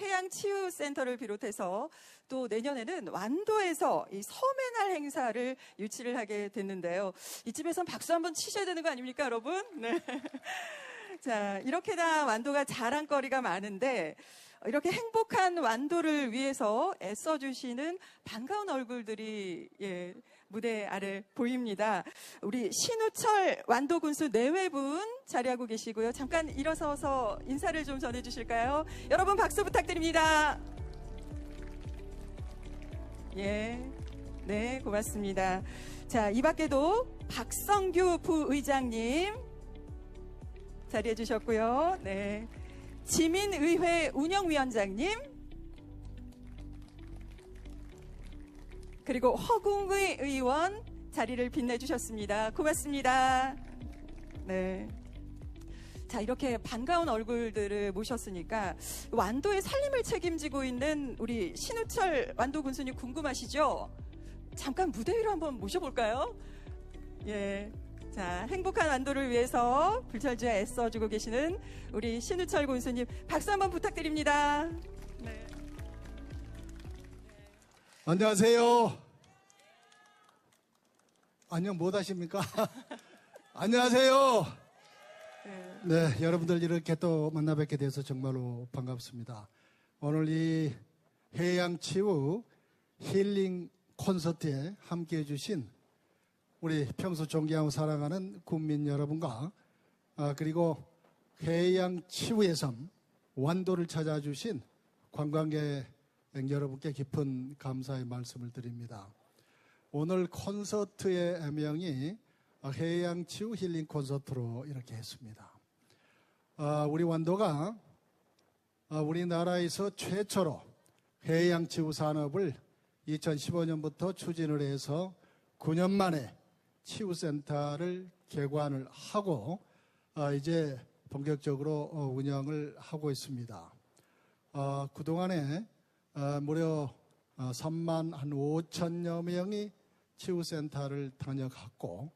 해양치유센터를 비롯해서 또 내년에는 완도에서 이 섬의 날 행사를 유치를 하게 됐는데요. 이쯤에선 박수 한번 치셔야 되는 거 아닙니까, 여러분? 네. 자, 이렇게나 완도가 자랑거리가 많은데 이렇게 행복한 완도를 위해서 애써주시는 반가운 얼굴들이 예, 무대 아래 보입니다. 우리 신우철 완도 군수 내외분 자리하고 계시고요. 잠깐 일어서서 인사를 좀 전해주실까요? 여러분 박수 부탁드립니다. 예, 네 고맙습니다. 자, 이 밖에도 박성규 부의장님 자리해 주셨고요. 네. 지민의회 운영위원장님, 그리고 허궁의 의원 자리를 빛내주셨습니다. 고맙습니다. 네. 자, 이렇게 반가운 얼굴들을 모셨으니까 완도의 살림을 책임지고 있는 우리 신우철 완도 군수님 궁금하시죠? 잠깐 무대 위로 한번 모셔볼까요? 예. 자, 행복한 완도를 위해서 불철주야 애써주고 계시는 우리 신우철 군수님 박수 한번 부탁드립니다. 네. 안녕하세요. 안녕 못 하십니까? 안녕하세요. 네. 네, 여러분들 이렇게 또 만나 뵙게 돼서 정말로 반갑습니다. 오늘 이 해양 치유 힐링 콘서트에 함께 해주신 우리 평소 존경하고 사랑하는 국민 여러분과 아, 그리고 해양 치유의 섬 완도를 찾아주신 관광객 여러분께 깊은 감사의 말씀을 드립니다. 오늘 콘서트의 명이 해양 치유 힐링 콘서트로 이렇게 했습니다. 아, 우리 완도가 아, 우리나라에서 최초로 해양 치유 산업을 2015년부터 추진을 해서 9년 만에 치유센터를 개관을 하고 아, 이제 본격적으로 어, 운영을 하고 있습니다. 어, 그동안에 어, 무려 어, 3만 한 5천여 명이 치유센터를 다녀갔고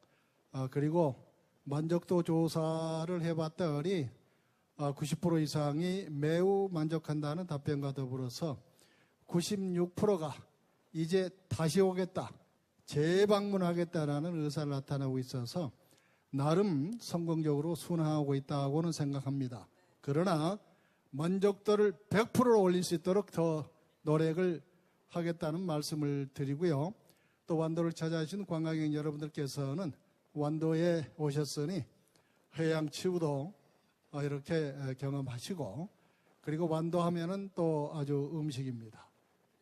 어, 그리고 만족도 조사를 해봤더니 어, 90% 이상이 매우 만족한다는 답변과 더불어서 96%가 이제 다시 오겠다, 재방문하겠다라는 의사를 나타내고 있어서 나름 성공적으로 순항하고 있다고는 생각합니다. 그러나 만족도를 100%로 올릴 수 있도록 더 노력을 하겠다는 말씀을 드리고요. 또 완도를 찾아주신 관광객 여러분들께서는 완도에 오셨으니 해양 치유도 어, 이렇게 경험하시고 그리고 완도 하면은 또 아주 음식입니다.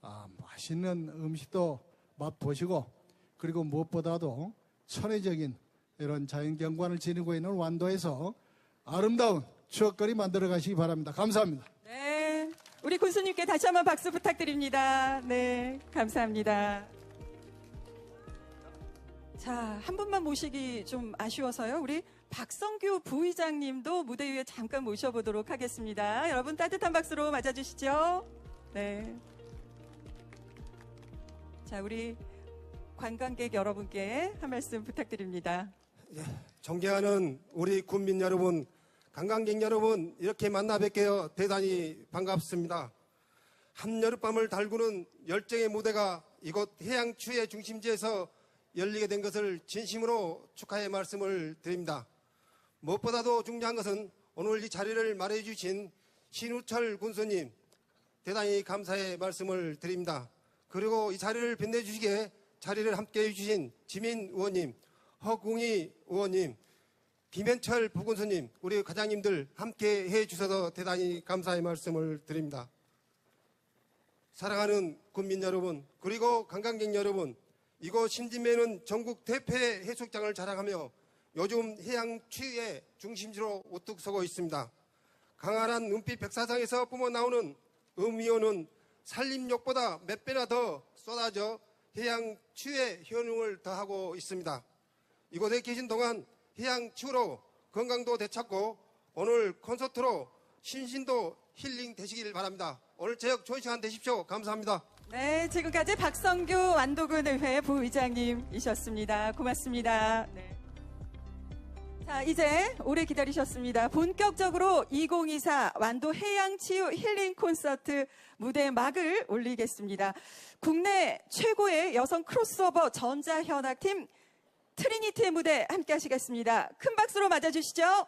아, 맛있는 음식도 맛보시고 그리고 무엇보다도 천혜적인 이런 자연 경관을 지니고 있는 완도에서 아름다운 추억거리 만들어 가시기 바랍니다. 감사합니다. 네. 우리 군수님께 다시 한번 박수 부탁드립니다. 네. 감사합니다. 자, 한 분만 모시기 좀 아쉬워서요. 우리 박성규 부의장님도 무대 위에 잠깐 모셔보도록 하겠습니다. 여러분 따뜻한 박수로 맞아주시죠. 네. 자, 우리 관광객 여러분께 한 말씀 부탁드립니다. 존경하는 우리 국민 여러분, 관광객 여러분, 이렇게 만나 뵙게요 대단히 반갑습니다. 한여름밤을 달구는 열정의 무대가 이곳 해양추의 중심지에서 열리게 된 것을 진심으로 축하의 말씀을 드립니다. 무엇보다도 중요한 것은 오늘 이 자리를 마련해 주신 신우철 군수님 대단히 감사의 말씀을 드립니다. 그리고 이 자리를 빛내주시기에 자리를 함께 해주신 지민 의원님, 허궁희 의원님, 김현철 부군수님, 우리 과장님들 함께 해주셔서 대단히 감사의 말씀을 드립니다. 사랑하는 국민 여러분, 그리고 관광객 여러분, 이곳 신진매는 전국 대표 해수욕장을 자랑하며 요즘 해양 취의 중심지로 우뚝 서고 있습니다. 강한한 눈빛 백사장에서 뿜어나오는 음이온은 산림욕보다 몇 배나 더 쏟아져 해양 취의 효능을 더하고 있습니다. 이곳에 계신 동안 해양 치유로 건강도 되찾고 오늘 콘서트로 신신도 힐링 되시길 바랍니다. 오늘 저녁 좋은 시간 되십시오. 감사합니다. 네, 지금까지 박성규 완도군 의회 부의장님이셨습니다. 고맙습니다. 네. 자, 이제 오래 기다리셨습니다. 본격적으로 2024 완도 해양 치유 힐링 콘서트 무대 막을 올리겠습니다. 국내 최고의 여성 크로스오버 전자 현악팀 트리니티의 무대 함께 하시겠습니다. 큰 박수로 맞아주시죠.